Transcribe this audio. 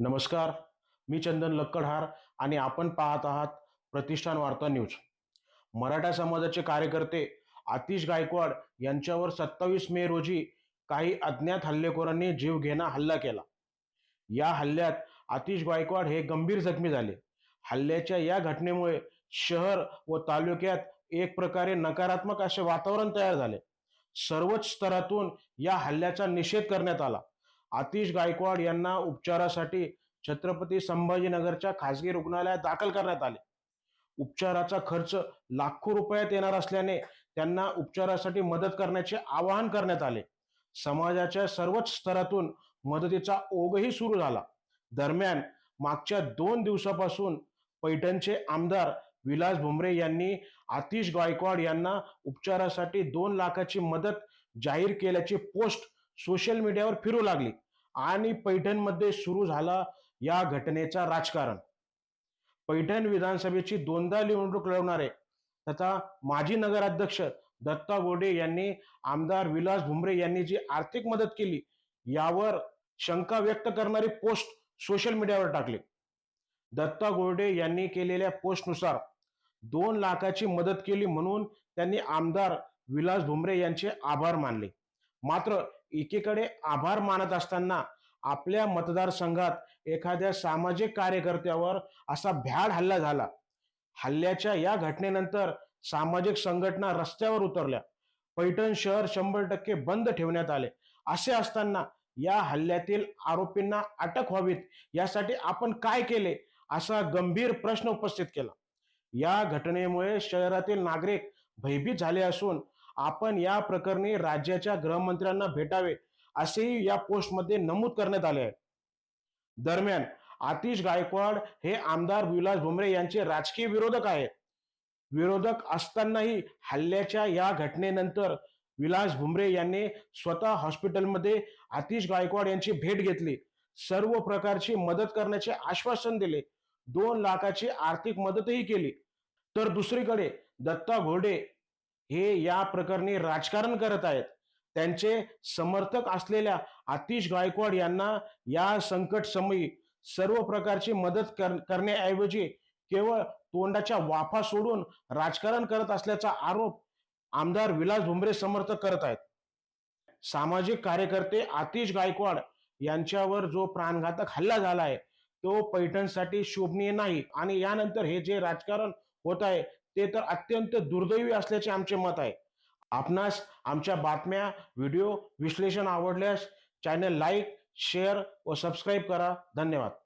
नमस्कार मी चंदन लक्कडहार आणि आपण पाहत आहात प्रतिष्ठान वार्ता न्यूज. मराठा समाजाचे कार्यकर्ते आतिश गायकवाड यांच्यावर सत्तावीस मे रोजी काही अज्ञात हल्लेखोरांनी जीवघेणा हल्ला केला. या हल्ल्यात आतिश गायकवाड हे गंभीर जखमी झाले. हल्ल्याच्या या घटनेमुळे शहर व तालुक्यात एक प्रकारे नकारात्मक असे वातावरण तयार झाले. सर्वच स्तरातून या हल्ल्याचा निषेध करण्यात आला. आतिश गायकवाड यांना उपचारासाठी छत्रपती संभाजीनगरच्या खासगी रुग्णालयात दाखल करण्यात आले. उपचाराचा खर्च लाखो रुपयात येणार असल्याने त्यांना उपचारासाठी मदत करण्याचे आवाहन करण्यात आले. समाजाच्या सर्वच स्तरातून मदतीचा ओघही सुरू झाला. दरम्यान मागच्या दोन दिवसापासून पैठणचे आमदार विलास भुमरे यांनी आतिश गायकवाड यांना उपचारासाठी दोन लाखाची मदत जाहीर केल्याची पोस्ट सोशल मीडियावर फिरू लागली. आणि पैठणमध्ये सुरू झाला या घटनेचा राजकारण. पैठण विधानसभेची दोनदा निवडणूक लढवणारे तथा माजी नगराध्यक्ष दत्ता गोडे यांनी आमदार विलास भुमरे यांनी जी आर्थिक मदत केली यावर शंका व्यक्त करणारी पोस्ट सोशल मीडियावर टाकली. दत्ता गोडे यांनी केलेल्या पोस्टनुसार दोन लाखाची मदत केली म्हणून त्यांनी आमदार विलास भुमरे यांचे आभार मानले. मात्र एकीकडे आभार मानत असताना आपल्या मतदारसंघात एखाद्या सामाजिक कार्यकर्त्यावर असा भ्याड हल्ला झाला. हल्ल्याच्या या घटनेनंतर सामाजिक संघटना रस्त्यावर उतरल्या. पैठण शहर शंभर टक्के बंद ठेवण्यात आले. असे असताना या हल्ल्यातील आरोपींना अटक व्हावीत यासाठी आपण काय केले असा गंभीर प्रश्न उपस्थित केला. या घटनेमुळे शहरातील नागरिक भयभीत झाले असून आपण या प्रकरणी राज्याच्या गृहमंत्र्यांना भेटावे असेही या पोस्टमध्ये नमूद करण्यात आले आहे. दरम्यान आतिश गायकवाड हे आमदार विलास भुमरे यांचे राजकीय विरोधक आहेत. विरोधक असतानाही हल्ल्याच्या या घटनेनंतर विलास भुमरे यांनी स्वतः हॉस्पिटलमध्ये आतिश गायकवाड यांची भेट घेतली. सर्व प्रकारची मदत करण्याचे आश्वासन दिले. दोन लाखाची आर्थिक मदतही केली. तर दुसरीकडे दत्ता घोडे हे या प्रकरणी राजकारण करत आहेत. त्यांचे समर्थक असलेल्या आतिश गायकवाड यांना या संकट समयी सर्व प्रकारची मदत कर करण्याऐवजी केवळ तोंडाच्या वाफा सोडून राजकारण करत असल्याचा आरोप आमदार विलास भुमरे समर्थक करत आहेत. सामाजिक कार्यकर्ते आतिश गायकवाड यांच्यावर जो प्राणघातक हल्ला झाला आहे तो पैठणसाठी शोभनीय नाही आणि यानंतर हे जे राजकारण होत आहे ते तर अत्यंत दुर्दैवी असल्याचे आमचे मत आहे. आपणास आमच्या बातम्या व्हिडिओ विश्लेषण आवडल्यास चॅनल लाईक शेअर व सबस्क्राईब करा. धन्यवाद.